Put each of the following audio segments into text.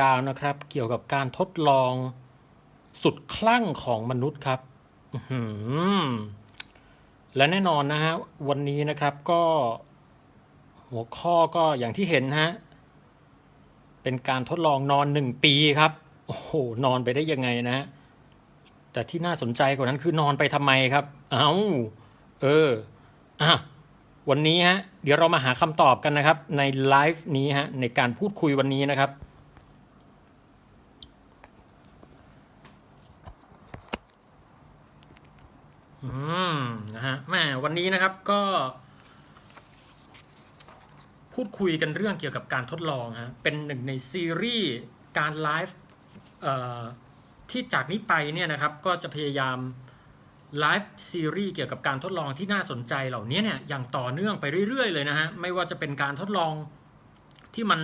ยาวนะครับ เกี่ยวกับการทดลองสุดคลั่งของมนุษย์ครับและแน่นอนนะฮะวันนี้นะครับก็หัวข้อก็อย่างที่เห็นฮะเป็นการทดลองนอนหนึ่งปีครับ โอ้โหนอนไปได้ยังไงนะฮะแต่ที่น่าสนใจกว่านั้นคือนอนไปทำไมครับ เอา้าเอออะวันนี้ฮะเดี๋ยวเรามาหาคำตอบกันนะครับ ในไลฟ์นี้ฮะในการพูดคุยวันนี้นะครับ อืมนะฮะแม่วันนี้นะครับก็ พูดคุยกันเรื่องเกี่ยวกับการทดลองฮะเป็นหนึ่งในซีรีส์การไลฟ์ที่จากนี้ไปเนี่ยนะครับ ก็จะพยายามไลฟ์ซีรีส์เกี่ยวกับการทดลองที่น่าสนใจเหล่านี้เนี่ยอย่างต่อเนื่องไปเรื่อย ๆ เลยนะฮะไม่ว่าจะเป็นการทดลองที่มัน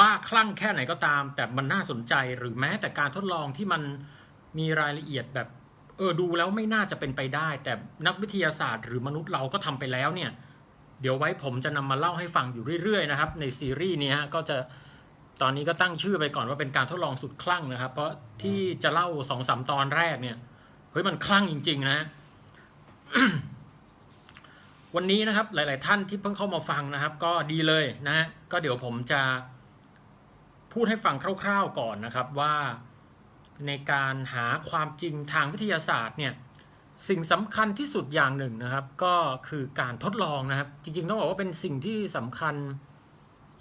บ้าคลั่งแค่ไหนก็ตาม แต่มันน่าสนใจหรือแม้แต่การทดลองที่มันมีรายละเอียดแบบ เออดูแล้วไม่น่าจะเป็นไปได้ แต่นักวิทยาศาสตร์หรือมนุษย์เราก็ทำไปแล้วเนี่ย เดี๋ยวไว้ผมจะนำมาเล่าให้ฟังอยู่เรื่อยๆนะครับ ในซีรีส์นี้ฮะก็จะตอนนี้ก็ตั้งชื่อไปก่อนว่าเป็นการทดลองสุดคลั่งนะครับ เพราะที่จะเล่าสองสามตอนแรกเนี่ยเฮ้ยมันคลั่งจริง ๆ นะฮะวันนี้นะครับ หลาย ๆ ท่านที่เพิ่งเข้ามาฟังนะครับ ก็ดีเลยนะฮะก็เดี๋ยวผมจะพูดให้ฟังคร่าว ๆ ก่อนนะครับว่า ในการหาความจริงทางวิทยาศาสตร์เนี่ยสิ่งสำคัญที่สุดอย่างหนึ่งนะครับ ก็คือการทดลองนะครับ จริงๆต้องบอกว่าเป็นสิ่งที่สำคัญ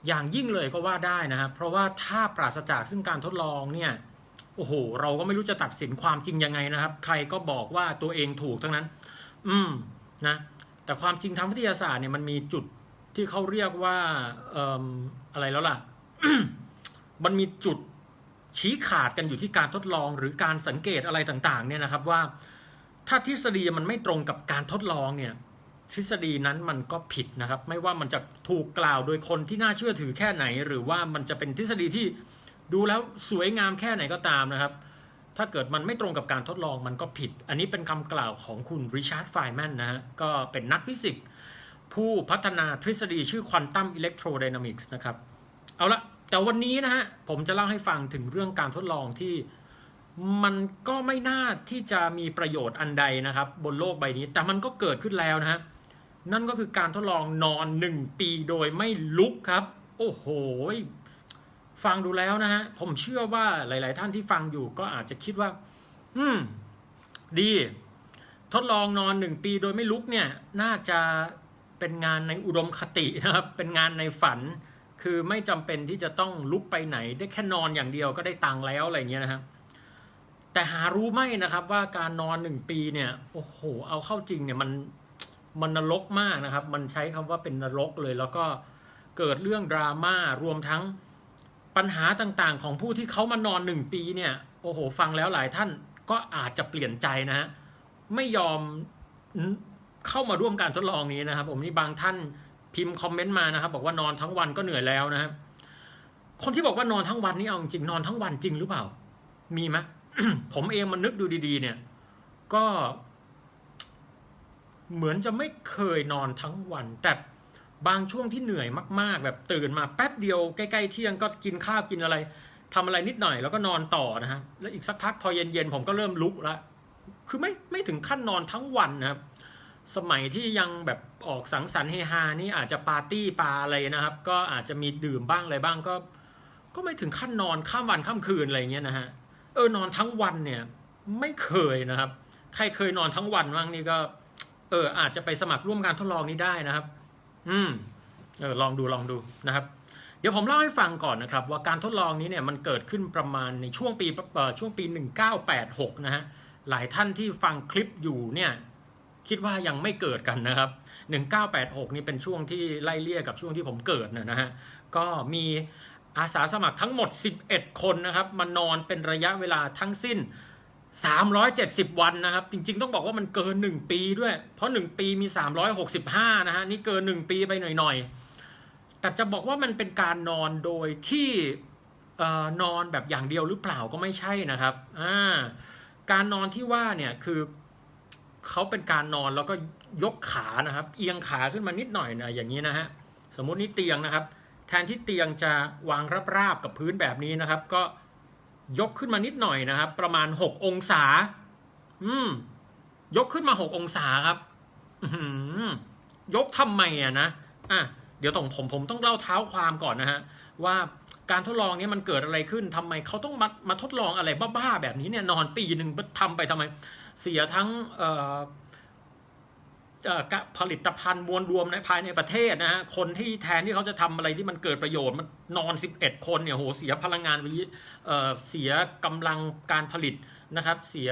อย่างยิ่งเลยก็ว่าได้นะครับ เพราะว่าถ้าปราศจากซึ่งการทดลองเนี่ยโอ้โห เราก็ไม่รู้จะตัดสินความจริงยังไงนะครับ ใครก็บอกว่าตัวเองถูกทั้งนั้น อืมนะแต่ความจริงทางวิทยาศาสตร์เนี่ยมันมีจุดที่เขาเรียกว่าเอ่มอะไรแล้วล่ะ มันมีจุด ชี้ขาดกันอยู่ที่การทดลองหรือการสังเกตอะไรต่างๆเนี่ยนะครับว่า ถ้าทฤษฎีมันไม่ตรงกับการทดลองเนี่ยทฤษฎีนั้นมันก็ผิดนะครับ ไม่ว่ามันจะถูกกล่าวโดยคนที่น่าเชื่อถือแค่ไหน หรือว่ามันจะเป็นทฤษฎีที่ดูแล้วสวยงามแค่ไหนก็ตามนะครับ ถ้าเกิดมันไม่ตรงกับการทดลองมันก็ผิด อันนี้เป็นคำกล่าวของคุณริชาร์ดไฟแมนนะฮะก็เป็นนักฟิสิกส์ผู้พัฒนาทฤษฎีชื่อควอนตัมอิเล็กโทรไดนามิกส์นะครับ เอาละ แต่วันนี้นะฮะผมจะเล่าให้ฟังถึงเรื่องการทดลองที่มันก็ไม่น่าที่จะมีประโยชน์อันใดนะครับ บนโลกใบนี้ แต่มันก็เกิดขึ้นแล้วนะฮะนั่นก็คือการทดลองนอนหนึ่งปีโดยไม่ลุกครับ โอ้โหฟังดูแล้วนะฮะผมเชื่อว่าหลาย ๆ ท่านที่ฟังอยู่ก็อาจจะคิดว่า อืม ดี ทดลองนอนหนึ่งปีโดยไม่ลุกเนี่ย น่าจะเป็นงานในอุดมคตินะครับ เป็นงานในฝัน คือไม่จำเป็นที่จะต้องลุกไปไหน ได้แค่นอนอย่างเดียวก็ได้ตังค์แล้วอะไรเงี้ยนะครับ แต่หารู้ไหมนะครับว่าการนอนหนึ่งปีเนี่ยโอ้โหเอาเข้าจริงเนี่ยมันมันนรกมากนะครับ มันใช้คำว่าเป็นนรกเลย แล้วก็เกิดเรื่องดราม่ารวมทั้งปัญหาต่างๆ ของผู้ที่เขามานอนหนึ่งปีเนี่ยโอ้โห ฟังแล้วหลายท่านก็อาจจะเปลี่ยนใจนะฮะไม่ยอมเข้ามาร่วมการทดลองนี้นะครับ ผมนี่บางท่าน พิมพ์คอมเมนต์มานะครับ บอกว่านอนทั้งวันก็เหนื่อยแล้วนะครับ คนที่บอกว่านอนทั้งวันนี่เอาจริงนอนทั้งวันจริงหรือเปล่า มีไหมผมเองมันนึกดูดีๆ เนี่ย ก็ เหมือนจะไม่เคยนอนทั้งวัน แต่บางช่วงที่เหนื่อยมาก ๆ แบบตื่นมาแป๊บเดียวใกล้ๆเที่ยงก็กินข้าวกินอะไรทำอะไรนิดหน่อยแล้วก็นอนต่อนะฮะแล้วอีกสักพักพอเย็นๆผมก็เริ่มลุกละคือไม่ไม่ถึงขั้นนอนทั้งวันนะครับ สมัยที่ยังแบบออกสังสรรค์เฮฮานี่อาจจะปาร์ตี้ปาอะไรนะครับ ก็อาจจะมีดื่มบ้างอะไรบ้างก็ ก็ไม่ถึงขั้นนอนข้ามวันข้ามคืนอะไรเงี้ยนะฮะเออนอนทั้งวันเนี่ย ไม่เคยนะครับ ใครเคยนอนทั้งวันบ้างนี่ก็ เออ อาจจะไปสมัครร่วมการทดลองนี้ได้นะครับ อืมเออลองดูลองดูนะครับ เดี๋ยวผมเล่าให้ฟังก่อนนะครับ ว่าการทดลองนี้เนี่ยมันเกิดขึ้นประมาณในช่วงปีช่วงปี 1986 นะฮะหลายท่านที่ฟังคลิปอยู่เนี่ย คิดว่ายังไม่เกิดกันนะครับ 1986 นี่เป็นช่วงที่ไล่เลี่ยกับช่วงที่ผมเกิดนะนะฮะก็มีอาสาสมัครทั้งหมด 11 คนนะครับ มานอนเป็นระยะเวลาทั้งสิ้น 370 วันนะครับ จริงๆ ต้องบอกว่ามันเกิน 1 ปีด้วย เพราะ 1 ปีมี 365 นะฮะ นี่เกิน 1 ปีไปหน่อยๆ แต่จะบอกว่ามันเป็นการนอนโดยที่นอนแบบอย่างเดียวหรือเปล่าก็ไม่ใช่นะครับ การนอนที่ว่าเนี่ยคือ เขาเป็นการนอนแล้วก็ยกขานะครับ เอียงขาขึ้นมานิดหน่อยนะอย่างนี้นะฮะสมมุตินี่เตียงนะครับ แทนที่เตียงจะวางราบๆกับพื้นแบบนี้นะครับ ก็ยกขึ้นมานิดหน่อยนะครับ ประมาณ6องศา อืม ยกขึ้นมา6องศาครับยกทำไมอะนะอะเดี๋ยวต้องผมผมต้องเล่าเท้าความก่อนนะฮะว่าการทดลองนี้มันเกิดอะไรขึ้นทำไมเขาต้องมามาทดลองอะไรบ้าๆแบบนี้เนี่ยนอนปีหนึ่งทำไปทำไม เสียทั้งผลิตภัณฑ์มวลรวมในภายในประเทศนะฮะคนที่แทนที่เขาจะทำอะไรที่มันเกิดประโยชน์มันนอน 11 คนเนี่ยโหเสียพลังงานไปเสียกำลังการผลิตนะครับ เสีย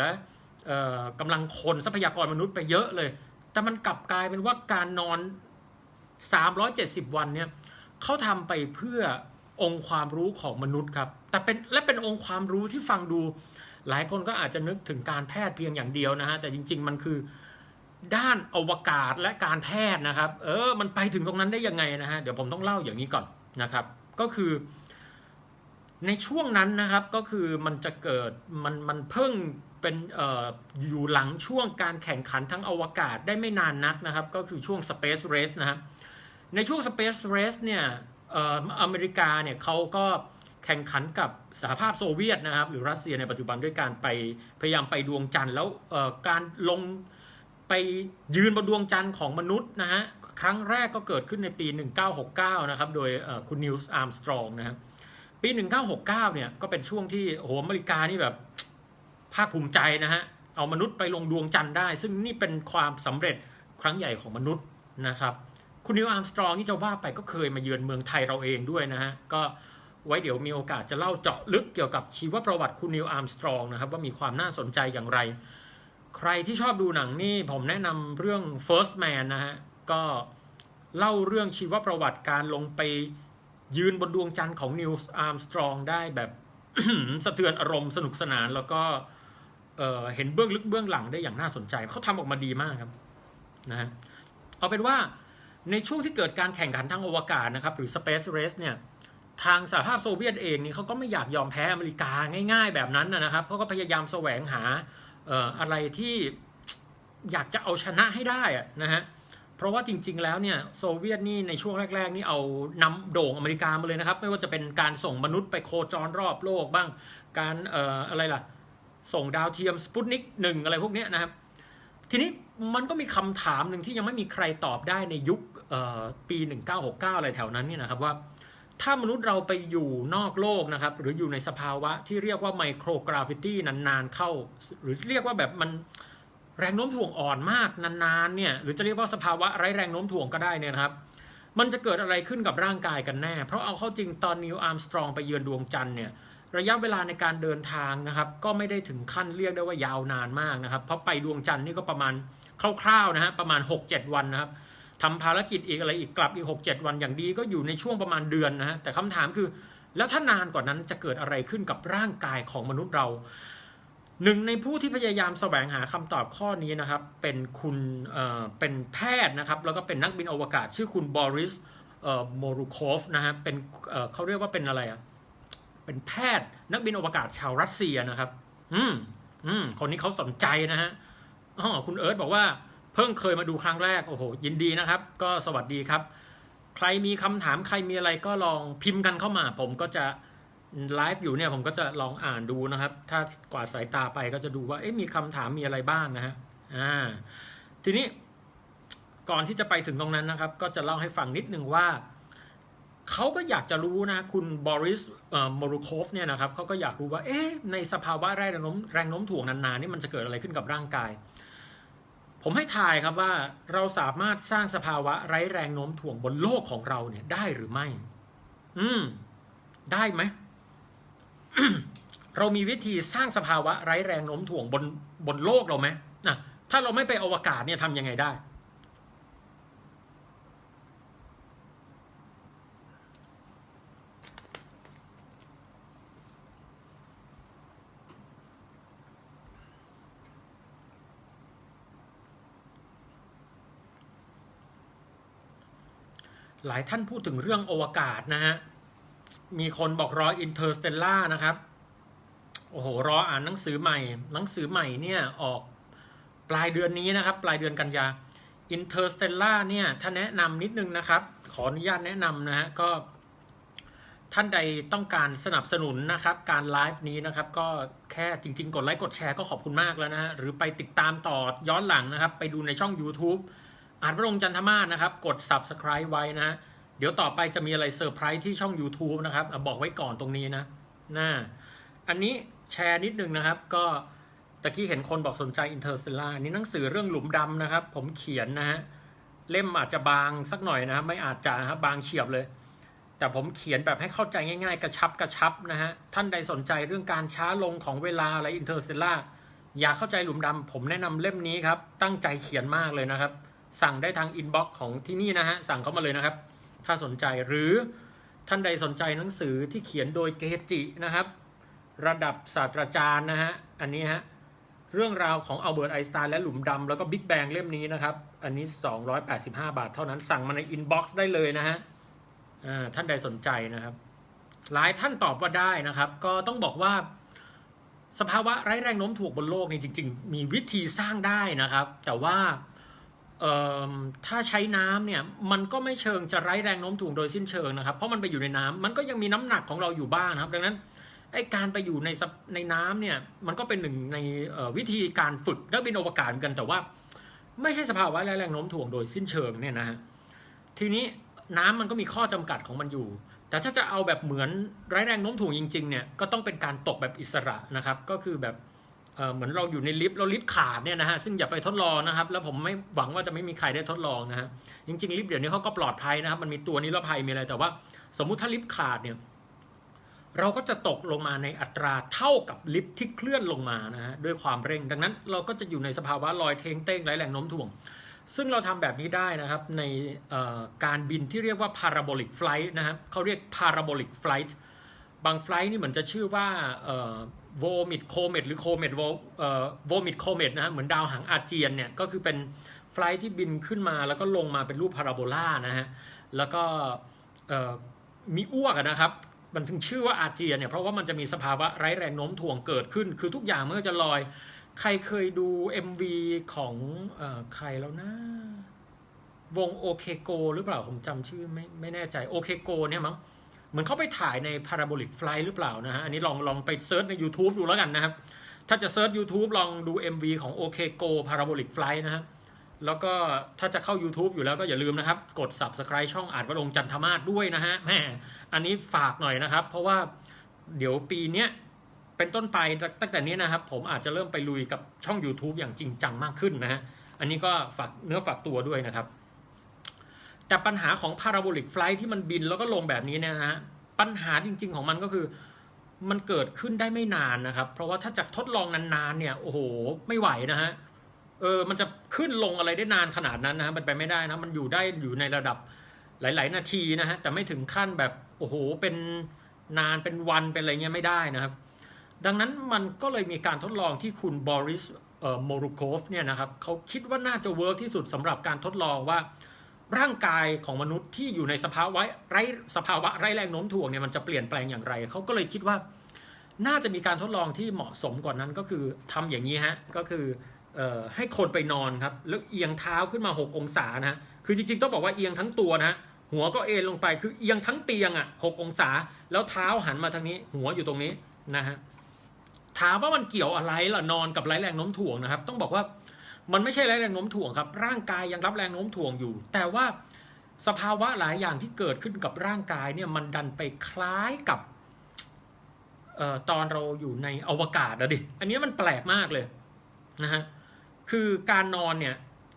เอ่อกำลังคนทรัพยากรมนุษย์ไปเยอะเลย แต่มันกลับกลายเป็นว่าการนอน 370 วันเนี่ยเขาทำไปเพื่อองค์ความรู้ของมนุษย์ครับ แต่เป็นและเป็นองค์ความรู้ที่ฟังดู หลายคนก็อาจจะนึกถึงการแพทย์เพียงอย่างเดียวนะฮะแต่จริง ๆ มันคือด้านอวกาศและการแพทย์นะครับ เออ มันไปถึงตรงนั้นได้ยังไงนะฮะเดี๋ยวผมต้องเล่าอย่างนี้ก่อนนะครับ ก็คือ ในช่วงนั้นนะครับก็คือมันจะเกิดมันมันเพิ่งเป็นเอ่ออยู่หลังช่วงการแข่งขันทั้งอวกาศได้ไม่นานนักนะครับ ก็คือช่วง Space Race นะครับในช่วง Space Race เนี่ยเอ่ออเมริกาเนี่ยเขาก็ แข่งขันกับสหภาพโซเวียตนะครับ หรือรัสเซียในปัจจุบันด้วยการไปพยายามไปดวงจันทร์แล้วการลงไปยืนบนดวงจันทร์ของมนุษย์นะฮะครั้งแรกก็เกิดขึ้นในปี 1969 นะครับ โดยคุณนิวส์อาร์มสตรองนะครับปี 1969 เนี่ยก็เป็นช่วงที่โอ้โหอเมริกานี่แบบภาคภูมิใจนะฮะเอามนุษย์ไปลงดวงจันทร์ได้ ซึ่งนี่เป็นความสำเร็จครั้งใหญ่ของมนุษย์นะครับ คุณนิวอาร์มสตรองนี่จะว่าไปก็เคยมาเยือนเมืองไทยเราเองด้วยนะฮะก็ ไว้เดี๋ยวมีโอกาสจะเล่าเจาะลึกเกี่ยวกับชีวประวัติคุณนิวอาร์มสตรองนะครับว่ามีความน่าสนใจอย่างไร ใครที่ชอบดูหนังนี่ผมแนะนำเรื่อง First Man นะฮะ ก็เล่าเรื่องชีวประวัติการลงไปยืนบนดวงจันทร์ของนิวอาร์มสตรองได้แบบสะเทือนอารมณ์สนุกสนานแล้วก็เเห็นเบื้องลึกเบื้องหลังได้อย่างน่าสนใจ เขาทำออกมาดีมากครับนะฮะเอาเป็นว่าในช่วงที่เกิดการแข่งขันทางอวกาศนะครับ หรือ Space Race เนี่ย ทางสหภาพโซเวียตเองนี่เขาก็ไม่อยากยอมแพ้อเมริกาง่าย ๆ แบบนั้นนะครับเขาก็พยายามแสวงหาเอ่ออะไรที่อยากจะเอาชนะให้ได้อะนะฮะเพราะว่าจริง ๆ แล้วเนี่ยโซเวียตนี่ในช่วงแรก ๆ นี่เอานำโด่งอเมริกามาเลยนะครับ ไม่ว่าจะเป็นการส่งมนุษย์ไปโคจรรอบโลกบ้าง การเอ่ออะไรล่ะ ส่งดาวเทียมสปุตนิกหนึ่งอะไรพวกนี้นะครับ ทีนี้มันก็มีคำถามหนึ่งที่ยังไม่มีใครตอบได้ในยุคเอ่อปี 1969 อะไรแถวนั้นนี่นะครับว่า ถ้ามนุษย์เราไปอยู่นอกโลกนะครับ หรืออยู่ในสภาวะที่เรียกว่าไมโครกราฟิตี้นานๆเข้า หรือเรียกว่าแบบมันแรงโน้มถ่วงอ่อนมากนานๆเนี่ยหรือจะเรียกว่าสภาวะไร้แรงโน้มถ่วงก็ได้เนี่ยนะครับ มันจะเกิดอะไรขึ้นกับร่างกายกันแน่ เพราะเอาเข้าจริงตอนนิวอาร์มสตรองไปเยือนดวงจันทร์เนี่ยระยะเวลาในการเดินทางนะครับ ก็ไม่ได้ถึงขั้นเรียกได้ว่ายาวนานมากนะครับ เพราะไปดวงจันทร์นี่ก็ประมาณคร่าวๆนะฮะประมาณ 6-7 วันนะครับ ทำภารกิจอีกอะไรอีกกลับอีก 6-7 วันอย่างดีก็อยู่ในช่วงประมาณเดือนนะฮะแต่คำถามคือ แล้วถ้านานกว่านั้นจะเกิดอะไรขึ้นกับร่างกายของมนุษย์เราหนึ่งในผู้ที่พยายามแสวงหาคำตอบข้อนี้นะครับ เป็นคุณเอ่อเป็นแพทย์นะครับ แล้วก็เป็นนักบินอวกาศ ชื่อคุณบอริสเอ่อโมรูคอฟนะฮะเป็นเอ่อเขาเรียกว่าเป็นอะไรอะเป็นแพทย์นักบินอวกาศชาวรัสเซียนะครับ อืมอืมคนนี้เขาสนใจนะฮะอ๋อคุณเอิร์ธบอกว่า เพิ่งเคยมาดูครั้งแรกโอ้โหยินดีนะครับ ก็สวัสดีครับ ใครมีคำถามใครมีอะไรก็ลองพิมพ์กันเข้ามา ผมก็จะไลฟ์อยู่เนี่ยผมก็จะลองอ่านดูนะครับ ถ้ากวาดสายตาไปก็จะดูว่าเอ๊ะมีคำถามมีอะไรบ้างนะฮะอ่าทีนี้ก่อนที่จะไปถึงตรงนั้นนะครับ ก็จะเล่าให้ฟังนิดนึงว่าเขาก็อยากจะรู้นะคุณบอริสโมรูโคฟเนี่ยนะครับเขาก็อยากรู้ว่าเอ๊ะในสภาวะแรงโน้มแรงโน้มถ่วงนานๆนี่มันจะเกิดอะไรขึ้นกับร่างกาย ผมให้ทายครับว่าเราสามารถสร้างสภาวะไร้แรงโน้มถ่วงบนโลกของเราเนี่ยได้หรือไม่ อืม ได้ไหม เรามีวิธีสร้างสภาวะไร้แรงโน้มถ่วงบนบนโลกเราไหมนะถ้าเราไม่ไปอวกาศเนี่ยทำยังไงได้ หลายท่านพูดถึงเรื่องอวกาศนะฮะ มีคนบอกรออินเตอร์สเตลล่านะครับ โอ้โห รออ่านหนังสือใหม่ หนังสือใหม่เนี่ยออกปลายเดือนนี้นะครับ ปลายเดือนกันยาอินเตอร์สเตลล่าเนี่ย ถ้าแนะนำนิดนึงนะครับ ขออนุญาตแนะนำนะฮะ ก็ ท่านใดต้องการสนับสนุนนะครับ การไลฟ์นี้นะครับ ก็แค่จริง ๆ กดไลค์กดแชร์ก็ขอบคุณมากแล้วนะฮะ หรือไปติดตามต่อย้อนหลังนะครับ ไปดูในช่อง YouTube อาจพระองค์จันทมาศนะครับ กด Subscribe ไว้นะฮะเดี๋ยวต่อไปจะมีอะไรเซอร์ไพรส์ที่ช่อง YouTube นะครับอบอกไว้ก่อนตรงนี้นะน่ะอันนี้แชร์นิดนึงนะครับ ก็ตะกี้เห็นคนบอกสนใจ Interstellar อันนี้หนังสือเรื่องหลุมดำนะครับ ผมเขียนนะฮะเล่มอาจจะบางสักหน่อยนะครับ ไม่อาจจะนะครับบางเฉียบเลย แต่ผมเขียนแบบให้เข้าใจง่ายๆ กระชับกระชับนะฮะท่านใดสนใจเรื่องการช้าลงของเวลาอะไรอินเตอร์เซลล่าอยากเข้าใจหลุมดำผมแนะนำเล่มนี้ครับ ตั้งใจเขียนมากเลยนะครับ สั่งได้ทางอินบ็อกซ์ของที่นี่นะฮะ สั่งเข้ามาเลยนะครับ ถ้าสนใจหรือท่านใดสนใจหนังสือที่เขียนโดยเกจินะครับ ระดับศาสตราจารย์นะฮะ อันนี้ฮะ เรื่องราวของอัลเบิร์ตไอน์สไตน์และหลุมดำแล้วก็บิ๊กแบงเล่มนี้นะครับ อันนี้ 285 บาทเท่านั้นสั่งมาในอินบ็อกซ์ได้เลยนะฮะท่านใดสนใจนะครับ หลายท่านตอบว่าได้นะครับ ก็ต้องบอกว่าสภาวะไร้แรงโน้มถ่วงบนโลกนี่จริง ๆ มีวิธีสร้างได้นะครับ แต่ว่า ถ้าใช้น้ำเนี่ยมันก็ไม่เชิงจะไร้แรงโน้มถ่วงโดยสิ้นเชิงนะครับ เพราะมันไปอยู่ในน้ำมันก็ยังมีน้ำหนักของเราอยู่บ้างนะครับ ดังนั้นไอการไปอยู่ในในน้ำเนี่ยมันก็เป็นหนึ่งในวิธีการฝึกนักบินอวกาศเหมือนกันแต่ว่า ไม่ใช่สภาวะไร้แรงโน้มถ่วงโดยสิ้นเชิงเนี่ยนะฮะทีนี้น้ำมันก็มีข้อจำกัดของมันอยู่ แต่ถ้าจะเอาแบบเหมือนไร้แรงโน้มถ่วงจริง ๆ เนี่ยก็ต้องเป็นการตกแบบอิสระนะครับ ก็คือแบบ เหมือนเราอยู่ในลิฟต์เราลิฟต์ขาดเนี่ยนะฮะซึ่งอย่าไปทดลองนะครับ แล้วผมไม่หวังว่าจะไม่มีใครได้ทดลองนะฮะจริงๆลิฟต์เดี๋ยวนี้เขาก็ปลอดภัยนะครับ มันมีตัวนิรภัยมีอะไรแต่ว่า สมมุติถ้าลิฟต์ขาดเนี่ยเราก็จะตกลงมาในอัตราเท่ากับลิฟต์ที่เคลื่อนลงมานะฮะด้วยความเร่ง ดังนั้นเราก็จะอยู่ในสภาวะลอยเทงเต้งไร้แรงโน้มถ่วง ซึ่งเราทำแบบนี้ได้นะครับในการบินที่เรียกว่า parabolic flight นะครับเขาเรียก parabolic flight บางไฟล์นี่เหมือนจะชื่อว่า เอ่อ vomit comet หรือ comet vo- เอ่อ vomit comet นะฮะเหมือนดาวหางอาเจียนเนี่ยก็คือเป็นไฟล์ที่บินขึ้นมาแล้วก็ลงมาเป็นรูปพาราโบลานะฮะแล้วก็เอ่อมีอ้วกนะครับมันถึงชื่อว่าอาเจียนเนี่ยเพราะว่ามันจะมีสภาวะไร้แรงโน้มถ่วงเกิดขึ้น คือทุกอย่างมันก็จะลอย ใครเคยดู MV ของเออใครแล้วนะ วงโอเคโกหรือเปล่าผมจำชื่อไม่ไม่แน่ใจโอเคโกเนี่ยมั้ง เหมือนเขาไปถ่ายใน Parabolic Flight หรือเปล่านะฮะ อันนี้ลองลองไปเซิร์ชใน YouTube ดูแล้วกันนะครับ ถ้าจะเซิร์ช YouTube ลองดู MV ของ OK Go Parabolic Flight นะฮะ แล้วก็ถ้าจะเข้า YouTube อยู่แล้วก็อย่าลืมนะครับ กด Subscribe ช่องอาจวรงจันทมาศด้วยนะฮะแหมอันนี้ฝากหน่อยนะครับ เพราะว่าเดี๋ยวปีเนี้ยเป็นต้นไปตั้งแต่นี้นะครับ ผมอาจจะเริ่มไปลุยกับช่อง YouTube อย่างจริงจังมากขึ้นนะฮะ อันนี้ก็ฝากเนื้อฝากตัวด้วยนะครับ แต่ปัญหาของ parabolic flight ที่มันบินแล้วก็ลงแบบนี้เนี่ยนะฮะปัญหาจริง ๆ ของมันก็คือ มันเกิดขึ้นได้ไม่นานนะครับ เพราะว่าถ้าจะทดลองนานๆเนี่ยโอ้โหไม่ไหวนะฮะเออมันจะขึ้นลงอะไรได้นานขนาดนั้นนะฮะมันไปไม่ได้นะมันอยู่ได้อยู่ในระดับหลาย ๆ นาทีนะฮะแต่ไม่ถึงขั้นแบบโอ้โหเป็นนานเป็นวันเป็นอะไรเงี้ยไม่ได้นะครับ ดังนั้นมันก็เลยมีการทดลองที่คุณบอริสเอ่อโมรุโคฟเนี่ยนะครับเขาคิดว่าน่าจะเวิร์กที่สุดสำหรับการทดลองว่า ร่างกายของมนุษย์ที่อยู่ในสภาวะไร้สภาวะไร้แรงโน้มถ่วงเนี่ยมันจะเปลี่ยนแปลงอย่างไร เขาก็เลยคิดว่า น่าจะมีการทดลองที่เหมาะสมกว่านนั้นก็คือทำอย่างนี้ฮะก็คือออให้คนไปนอนครับ แล้วเอียงเท้าขึ้นมา 6 องศานะฮะคือจริงๆต้องบอกว่าเอียงทั้งตัวนะฮะหัวก็เอนลงไปคือเอียงทั้งเตียงอะหกองศา แล้วเท้าหันมาทางนี้ หัวอยู่ตรงนี้นะฮะถามว่ามันเกี่ยวอะไรล่ะนอนกับไร้แรงโน้มถ่วงนะครับ ต้องบอกว่า มันไม่ใช่แรงโน้มถ่วงครับ ร่างกายยังรับแรงโน้มถ่วงอยู่ แต่ว่าสภาวะหลายอย่างที่เกิดขึ้นกับร่างกายเนี่ยมันดันไปคล้ายกับเอ่อตอนเราอยู่ในอวกาศอะดิ อันนี้มันแปลกมากเลยนะฮะ คือการนอนเนี่ย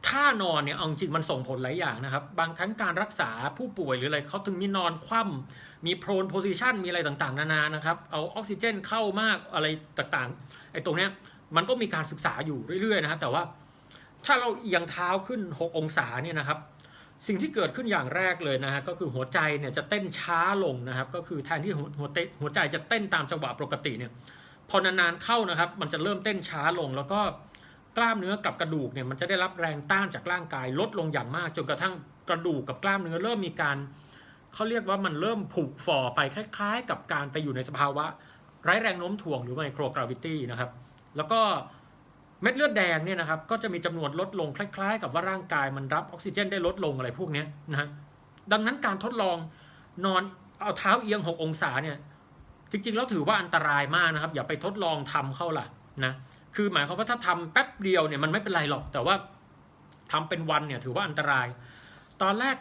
ท่านอนเนี่ยเอาจริงมันส่งผลหลายอย่างนะครับ บางครั้งการรักษาผู้ป่วยหรืออะไรเขาถึงมีนอนคว่ำมีโพรนโพซิชันมีอะไรต่างๆ นานานะครับ เอาออกซิเจนเข้ามากอะไรต่างๆไอ้ตรงเนี้ยมันก็มีการศึกษาอยู่เรื่อยๆนะครับ แต่ว่า ถ้าเราเอียงเท้าขึ้น 6 องศาเนี่ยนะครับ สิ่งที่เกิดขึ้นอย่างแรกเลยนะฮะก็คือหัวใจเนี่ยจะเต้นช้าลงนะครับ ก็คือแทนที่หัวเต้นหัวใจจะเต้นตามจังหวะปกติเนี่ยพอนานๆเข้านะครับ มันจะเริ่มเต้นช้าลง แล้วก็กล้ามเนื้อกับกระดูกเนี่ยมันจะได้รับแรงต้านจากร่างกายลดลงอย่างมาก จนกระทั่งกระดูกกับกล้ามเนื้อเริ่มมีการเขาเรียกว่ามันเริ่มผุฝ่อไปคล้ายๆ กับการไปอยู่ในสภาวะไร้แรงโน้มถ่วงหรือไมโครกราวิตี้นะครับ แล้วก็ เม็ดเลือดแดงเนี่ยนะครับก็จะมีจำนวนลดลงคล้ายๆ กับว่าร่างกายมันรับออกซิเจนได้ลดลงอะไรพวกนี้นะดังนั้นการทดลองนอนเอาเท้าเอียงหกองศาเนี่ยจริงๆแล้วถือว่าอันตรายมากนะครับ อย่าไปทดลองทำเข้าล่ะนะคือหมายความว่าถ้าทำแป๊บเดียวเนี่ยมันไม่เป็นไรหรอก แต่ว่าทำเป็นวันเนี่ยถือว่าอันตราย ตอนแรก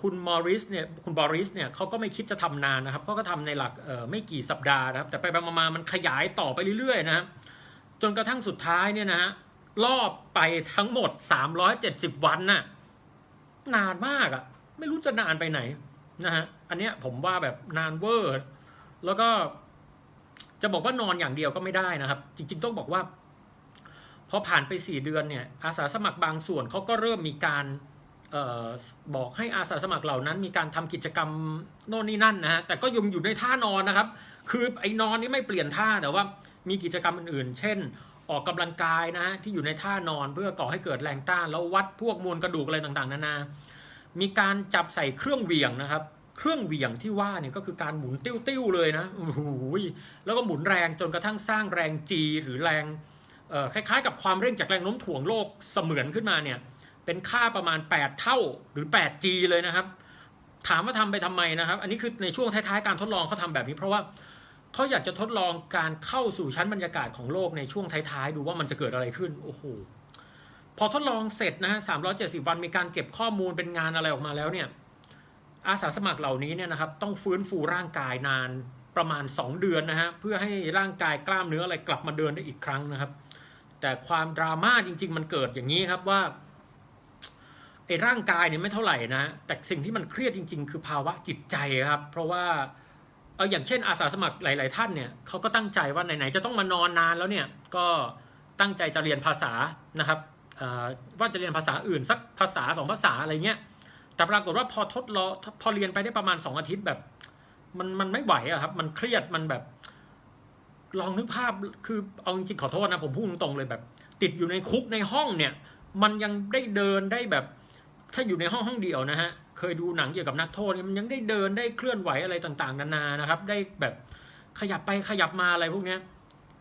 คุณมอริสเนี่ยคุณบอริสเนี่ยเขาก็ไม่คิดจะทำนานนะครับเขาก็ทำในหลักไม่กี่สัปดาห์นะครับ แต่ไปไปมาๆมันขยายต่อไปเรื่อยๆนะครับ จนกระทั่งสุดท้ายเนี่ยนะฮะรอบไปทั้งหมด370วันน่ะ นานมากอะ่ะ ไม่รู้จะนานไปไหนนะฮะอันเนี้ยผมว่าแบบนานเวอร์ แล้วก็จะบอกว่านอนอย่างเดียวก็ไม่ได้นะครับ จริง ๆ ต้องบอกว่าพอผ่านไปสี่เดือนเนี่ยอาสาสมัครบางส่วนเขาก็เริ่มมีการออบอกให้อาสาสมัครเหล่านั้น มีการทำกิจกรรมโน่นนี่นั่นนะฮะแต่ก็ยังอยู่ในท่านอนนะครับ คือไอ้นอนนี่ไม่เปลี่ยนท่าแต่ว่า มีกิจกรรมอื่นๆ เช่น ออกกำลังกายนะฮะที่อยู่ในท่านอนเพื่อก่อให้เกิดแรงต้าน แล้ววัดพวกมวลกระดูกอะไรต่างๆ นานา มีการจับใส่เครื่องเหวี่ยงนะครับ เครื่องเหวี่ยงที่ว่าเนี่ยก็คือการหมุนติ้วๆเลยนะโอ้โหแล้วก็หมุนแรงจนกระทั่งสร้างแรง G หรือแรงคล้ายๆ กับความเร่งจากแรงโน้มถ่วงโลกเสมือนขึ้นมาเนี่ยเป็นค่าประมาณ 8 เท่าหรือ 8G เลยนะครับ ถามว่าทำไปทำไมนะครับ อันนี้คือในช่วงท้ายๆการทดลองเขาทำแบบนี้เพราะว่า เขาอยากจะทดลองการเข้าสู่ชั้นบรรยากาศของโลกในช่วงท้ายๆ ดูว่ามันจะเกิดอะไรขึ้น โอ้โห พอทดลองเสร็จนะฮะ370วันมีการเก็บข้อมูลเป็นงานอะไรออกมาแล้วเนี่ย อาสาสมัครเหล่านี้เนี่ยนะครับ ต้องฟื้นฟูร่างกายนานประมาณ 2 เดือนนะฮะ เพื่อให้ร่างกายกล้ามเนื้ออะไรกลับมาเดินได้อีกครั้งนะครับ แต่ความดราม่าจริง ๆ มันเกิดอย่างนี้ครับว่าไอ้ร่างกายเนี่ยไม่เท่าไหร่นะ แต่สิ่งที่มันเครียดจริง ๆ คือภาวะจิตใจครับ เพราะว่า เอออย่างเช่นอาสาสมัครหลาย ๆ ท่านเนี่ยเขาก็ตั้งใจว่าไหน ๆ จะต้องมานอนนานแล้วเนี่ยก็ตั้งใจจะเรียนภาษานะครับว่าจะเรียนภาษาอื่นสักภาษาสองภาษาอะไรเงี้ยแต่ปรากฏว่าพอทดลองพอเรียนไปได้ประมาณสองอาทิตย์แบบ มันมันไม่ไหวอะครับ มันเครียดมันแบบ ลองนึกภาพคือเอาจริงๆขอโทษนะผมพูดตรงๆเลยแบบ ติดอยู่ในคุกในห้องเนี่ย มันยังได้เดินได้แบบ ถ้าอยู่ในห้องห้องเดียวนะฮะ เคยดูหนังเกี่ยวกับนักโทษมันยังได้เดินได้เคลื่อนไหวอะไรต่างๆ นานานะครับ ได้แบบขยับไปขยับมาอะไรพวกเนี้ย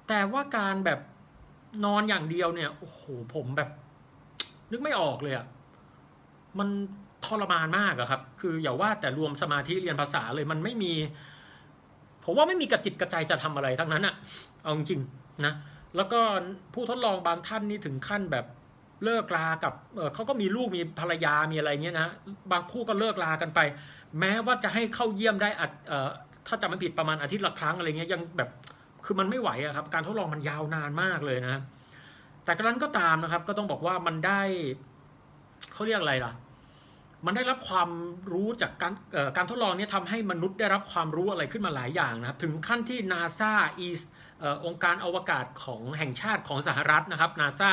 แต่ว่าการแบบนอนอย่างเดียวเนี่ยโอ้โหผมแบบ นึกไม่ออกเลยอะมันทรมานมากอะครับ คืออย่าว่าแต่รวมสมาธิเรียนภาษาเลยมันไม่มี ผมว่าไม่มีกระจิตกระใจจะทำอะไรทั้งนั้นอะเอาจริงๆนะ แล้วก็ผู้ทดลองบางท่านนี่ถึงขั้นแบบ เลิกลากับเเขาก็มีลูกมีภรรยามีอะไรเงี้ยนะบางคู่ก็เลิกลากันไป แม้ว่าจะให้เข้าเยี่ยมได้อัดถ้าจำไม่ผิดประมาณอาทิตย์ละครั้งอะไรเงี้ยยังแบบคือมันไม่ไหวอะครับ การทดลองมันยาวนานมากเลยนะ แต่กระนั้นก็ตามนะครับ ก็ต้องบอกว่ามันได้เขาเรียกอะไรล่ะ มันได้รับความรู้จากการการทดลองนี้ทำให้มนุษย์ได้รับความรู้อะไรขึ้นมาหลายอย่างนะครับ ถึงขั้นที่นาซาอีสองค์การอวกาศของแห่งชาติของสหรัฐนะครับนาซา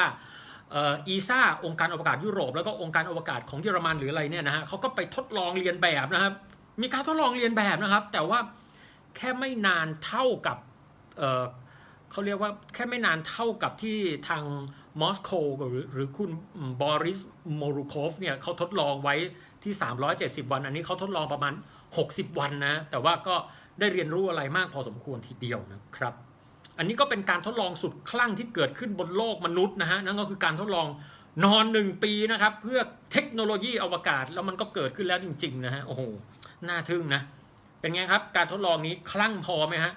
อีซ่าองค์การอวกาศยุโรป แล้วก็องค์การอวกาศของเยอรมันหรืออะไรเนี่ยนะฮะเขาก็ไปทดลองเรียนแบบนะครับ มีการทดลองเรียนแบบนะครับ แต่ว่าแค่ไม่นานเท่ากับเเขาเรียกว่าแค่ไม่นานเท่ากับที่ทางมอสโกหรือหรือคุณบอริสโมรูโคฟเนี่ยเขาทดลองไว้ที่ 370 วัน อันนี้เขาทดลองประมาณ 60 วันนะ แต่ว่าก็ได้เรียนรู้อะไรมากพอสมควรทีเดียวนะครับ อันนี้ก็เป็นการทดลองสุดคลั่งที่เกิดขึ้นบนโลกมนุษย์นะฮะนั่นก็คือการทดลองนอนหนึ่งปีนะครับ เพื่อเทคโนโลยีอวกาศแล้วมันก็เกิดขึ้นแล้วจริง ๆ นะฮะโอ้โหน่าทึ่งนะ เป็นไงครับ การทดลองนี้คลั่งพอไหมฮะ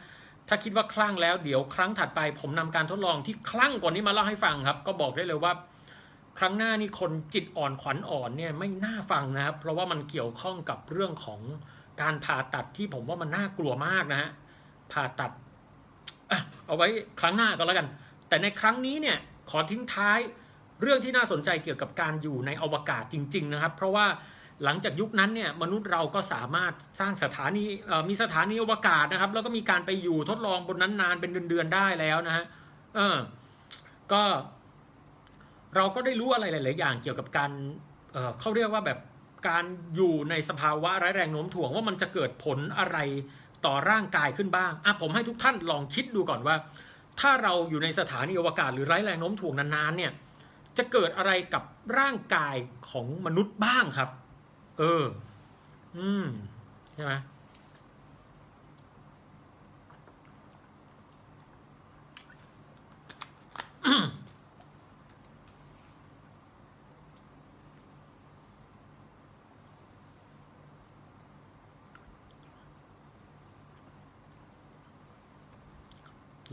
ถ้าคิดว่าคลั่งแล้วเดี๋ยวครั้งถัดไป ผมนำการทดลองที่คลั่งกว่านี้มาเล่าให้ฟังครับ ก็บอกได้เลยว่า ครั้งหน้านี่คนจิตอ่อนขวัญอ่อนเนี่ยไม่น่าฟังนะครับ เพราะว่ามันเกี่ยวข้องกับเรื่องของการผ่าตัดที่ผมว่ามันน่ากลัวมากนะฮะผ่าตัด เอาไว้ครั้งหน้าก็แล้วกัน แต่ในครั้งนี้เนี่ยขอทิ้งท้ายเรื่องที่น่าสนใจเกี่ยวกับการอยู่ในอวกาศจริง ๆ นะครับ เพราะว่าหลังจากยุคนั้นเนี่ยมนุษย์เราก็สามารถสร้างสถานีมีสถานีอวกาศนะครับ แล้วก็มีการไปอยู่ทดลองบนนั้นนานเป็นเดือนๆได้แล้วนะฮะเออก็เราก็ได้รู้อะไรหลาย ๆ อย่างเกี่ยวกับการเเขาเรียกว่าแบบการอยู่ในสภาวะร้ายแรงโน้มถ่วงว่ามันจะเกิดผลอะไร ต่อร่างกายขึ้นบ้างอะผมให้ทุกท่านลองคิดดูก่อนว่า ถ้าเราอยู่ในสถานีอวกาศหรือไร้แรงโน้มถ่วงนานๆเนี่ยจะเกิดอะไรกับร่างกายของมนุษย์บ้างครับ เออ อืม ใช่ไหม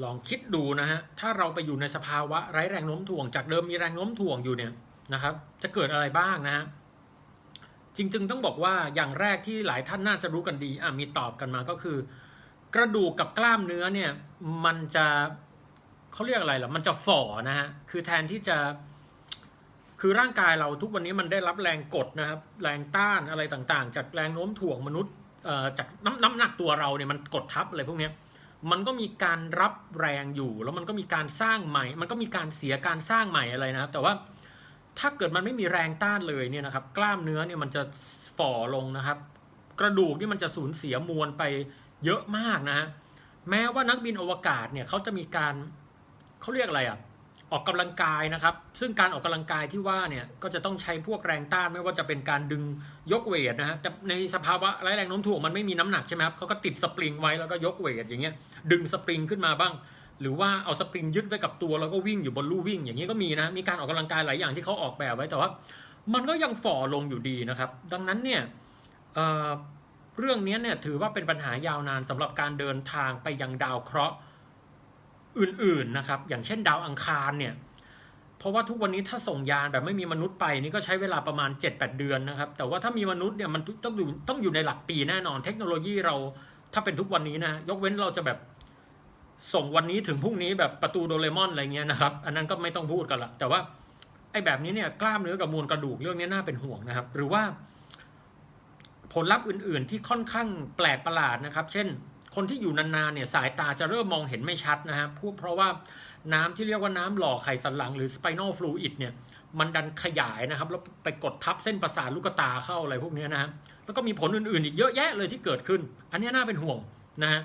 ลองคิดดูนะฮะ ถ้าเราไปอยู่ในสภาวะไร้แรงโน้มถ่วง จากเดิมมีแรงโน้มถ่วงอยู่เนี่ยนะครับ จะเกิดอะไรบ้างนะฮะ จริงๆต้องบอกว่าอย่างแรกที่หลายท่านน่าจะรู้กันดี อะมีตอบกันมาก็คือ กระดูกกับกล้ามเนื้อเนี่ย มันจะเขาเรียกอะไรล่ะมันจะฝ่อนะฮะ คือแทนที่จะ คือร่างกายเราทุกวันนี้มันได้รับแรงกดนะครับ แรงต้านอะไรต่างๆ จากแรงโน้มถ่วงมนุษย์จากน้ำน้ำหนักตัวเราเนี่ยมันกดทับอะไรพวกเนี้ย มันก็มีการรับแรงอยู่ แล้วมันก็มีการสร้างใหม่ มันก็มีการเสียการสร้างใหม่อะไรนะครับ แต่ว่าถ้าเกิดมันไม่มีแรงต้านเลยเนี่ยนะครับ กล้ามเนื้อเนี่ยมันจะฝ่อลงนะครับ กระดูกนี่มันจะสูญเสียมวลไปเยอะมากนะฮะแม้ว่านักบินอวกาศเนี่ยเขาจะมีการเขาเรียกอะไรอะ ออกกำลังกายนะครับ ซึ่งการออกกำลังกายที่ว่าเนี่ยก็จะต้องใช้พวกแรงต้านไม่ว่าจะเป็นการดึงยกเวทนะฮะแต่ในสภาวะไร้แรงโน้มถ่วงมันไม่มีน้ำหนักใช่ไหมครับเขาก็ติดสปริงไว้แล้วก็ยกเวทอย่างเงี้ยดึงสปริงขึ้นมาบ้าง หรือว่าเอาสปริงยึดไว้กับตัวแล้วก็วิ่งอยู่บนลู่วิ่ง อย่างนี้ก็มีนะมีการออกกำลังกายหลายอย่างที่เขาออกแบบไว้แต่ว่ามันก็ยังฝ่อลงอยู่ดีนะครับ ดังนั้นเนี่ยเเรื่องนี้เนี่ยถือว่าเป็นปัญหายาวนานสำหรับการเดินทางไปยังดาวเคราะห์ อื่นๆนะครับ อย่างเช่นดาวอังคารเนี่ย เพราะว่าทุกวันนี้ถ้าส่งยานแบบไม่มีมนุษย์ไปนี่ก็ใช้เวลาประมาณ 7-8 เดือนนะครับ แต่ว่าถ้ามีมนุษย์เนี่ยมันต้องอยู่ต้องอยู่ในหลักปีแน่นอน เทคโนโลยีเราถ้าเป็นทุกวันนี้นะยกเว้นเราจะแบบส่งวันนี้ถึงพรุ่งนี้แบบประตูโดเรมอนอะไรเงี้ยนะครับ อันนั้นก็ไม่ต้องพูดกันละแต่ว่าไอ้แบบนี้เนี่ยกล้ามเนื้อกับมวลกระดูกเรื่องนี้น่าเป็นห่วงนะครับ หรือว่าผลลัพธ์อื่น ๆ ที่ค่อนข้างแปลกประหลาดนะครับ เช่น คนที่อยู่นานๆเนี่ยสายตาจะเริ่มมองเห็นไม่ชัดนะฮะเพราะว่าน้ำที่เรียกว่าน้ำหล่อไขสันหลังหรือ spinal fluid เนี่ยมันดันขยายนะครับ แล้วไปกดทับเส้นประสาทลูกตาเข้าอะไรพวกนี้นะฮะแล้วก็มีผลอื่นๆ อีกเยอะแยะเลยที่เกิดขึ้น อันนี้น่าเป็นห่วงนะฮะ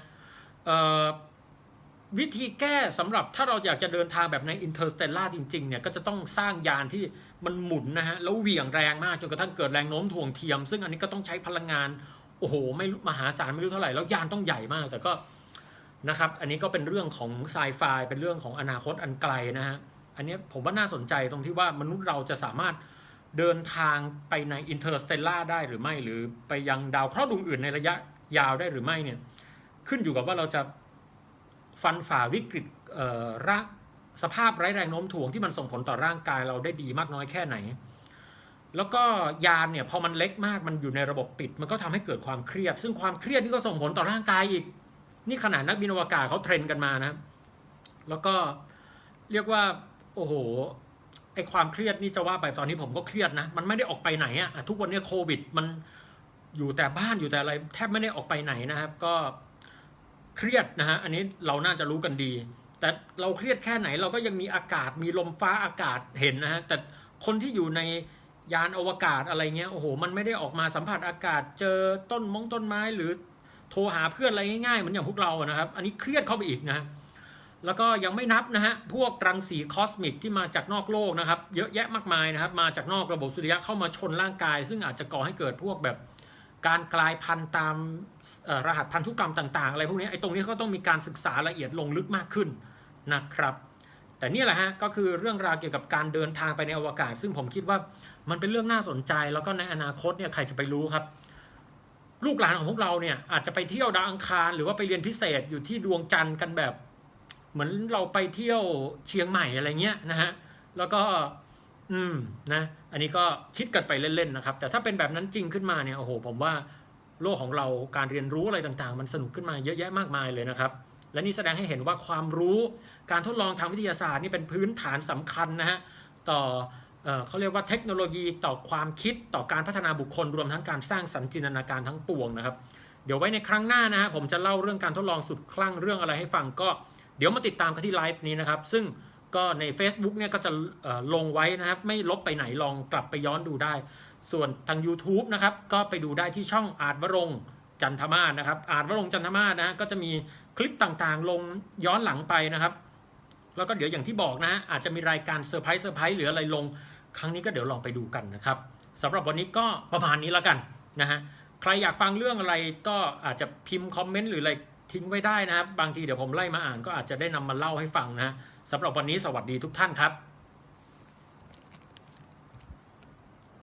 วิธีแก้สำหรับถ้าเราอยากจะเดินทางแบบในอินเตอร์สเตลล่าจริงๆเนี่ยก็จะต้องสร้างยานที่มันหมุนนะฮะแล้วเหวี่ยงแรงมากจนกระทั่งเกิดแรงโน้มถ่วงเทียม ซึ่งอันนี้ก็ต้องใช้พลังงาน โอ้โหไม่มหาศาลไม่รู้เท่าไหร่แล้วยานต้องใหญ่มาก แต่ก็นะครับ อันนี้ก็เป็นเรื่องของไซไฟเป็นเรื่องของอนาคตอันไกลนะฮะอันนี้ผมว่าน่าสนใจตรงที่ว่ามนุษย์เราจะสามารถเดินทางไปในอินเตอร์สเตลล่าได้หรือไม่ หรือไปยังดาวเคราะห์ดวงอื่นในระยะยาวได้หรือไม่เนี่ย ขึ้นอยู่กับว่าเราจะฟันฝ่าวิกฤตร่างสภาพไร้แรงโน้มถ่วงที่มันส่งผลต่อร่างกายเราได้ดีมากน้อยแค่ไหน แล้วก็ยานเนี่ยพอมันเล็กมากมันอยู่ในระบบปิด มันก็ทำให้เกิดความเครียด ซึ่งความเครียดนี่ก็ส่งผลต่อร่างกายอีก นี่ขนาดนักบินอวกาศเขาเทรนกันมานะ แล้วก็เรียกว่าโอ้โหไอความเครียดนี่จะว่าไปตอนนี้ผมก็เครียดนะ มันไม่ได้ออกไปไหนอะทุกวันนี้โควิด มันอยู่แต่บ้านอยู่แต่อะไร แทบไม่ได้ออกไปไหนนะครับ ก็เครียดนะฮะอันนี้เราน่าจะรู้กันดี แต่เราเครียดแค่ไหนเราก็ยังมีอากาศมีลมฟ้าอากาศเห็นนะฮะแต่คนที่อยู่ใน ยานอวกาศอะไรเงี้ยโอ้โหมันไม่ได้ออกมาสัมผัสอากาศ เจอต้นมงต้นไม้หรือโทรหาเพื่อนอะไรง่ายๆเหมือนอย่างพวกเรานะครับ อันนี้เครียดเข้าไปอีกนะแล้วก็ยังไม่นับนะฮะพวกรังสีคอสมิกที่มาจากนอกโลกนะครับ เยอะแยะมากมายนะครับ มาจากนอกระบบสุริยะเข้ามาชนร่างกาย ซึ่งอาจจะก่อให้เกิดพวกแบบการกลายพันธุ์ตามรหัสพันธุกรรมต่าง ๆ อะไรพวกนี้ไอ้ตรงนี้ก็ต้องมีการศึกษาละเอียดลงลึกมากขึ้นนะครับ แต่นี่แหละฮะก็คือเรื่องราวเกี่ยวกับการเดินทางไปในอวกาศ ซึ่งผมคิดว่ามันเป็นเรื่องน่าสนใจ แล้วก็ในอนาคตเนี่ยใครจะไปรู้ครับ ลูกหลานของพวกเราเนี่ยอาจจะไปเที่ยวดาวอังคาร หรือว่าไปเรียนพิเศษอยู่ที่ดวงจันทร์กันแบบ เหมือนเราไปเที่ยวเชียงใหม่อะไรเงี้ยนะฮะแล้วก็ อืมนะ อันนี้ก็คิดกันไปเล่นๆนะครับ แต่ถ้าเป็นแบบนั้นจริงขึ้นมาเนี่ยโอ้โห ผมว่าโลกของเราการเรียนรู้อะไรต่างๆ มันสนุกขึ้นมาเยอะแยะมากมายเลยนะครับ และนี่แสดงให้เห็นว่าความรู้การทดลองทางวิทยาศาสตร์นี่เป็นพื้นฐานสำคัญนะฮะต่อเขาเรียกว่าเทคโนโลยีต่อความคิดต่อการพัฒนาบุคคลรวมทั้งการสร้างสรรค์จินตนาการทั้งปวงนะครับ เดี๋ยวไว้ในครั้งหน้านะฮะผมจะเล่าเรื่องการทดลองสุดคลั่งเรื่องอะไรให้ฟังก็เดี๋ยวมาติดตามกันที่ไลฟ์นี้นะครับ ซึ่งก็ใน Facebook เนี่ยก็จะลงไว้นะครับ ไม่ลบไปไหนลองกลับไปย้อนดูได้ ส่วนทาง YouTube นะครับ ก็ไปดูได้ที่ช่องอาร์ตวรงจันทมาศนะครับ อาร์ตวรงจันทมาศนะก็จะมี คลิปต่างๆ ลงย้อนหลังไปนะครับ แล้วก็เดี๋ยวอย่างที่บอกนะฮะอาจจะมีรายการเซอร์ไพรส์เซอร์ไพรส์หรืออะไรลง ครั้งนี้ก็เดี๋ยวลองไปดูกันนะครับสำหรับวันนี้ก็ประมาณนี้แล้วกันนะฮะใครอยากฟังเรื่องอะไรก็อาจจะพิมพ์คอมเมนต์หรืออะไรทิ้งไว้ได้นะครับ บางทีเดี๋ยวผมไล่มาอ่านก็อาจจะได้นำมาเล่าให้ฟังนะสำหรับวันนี้สวัสดีทุกท่านครับ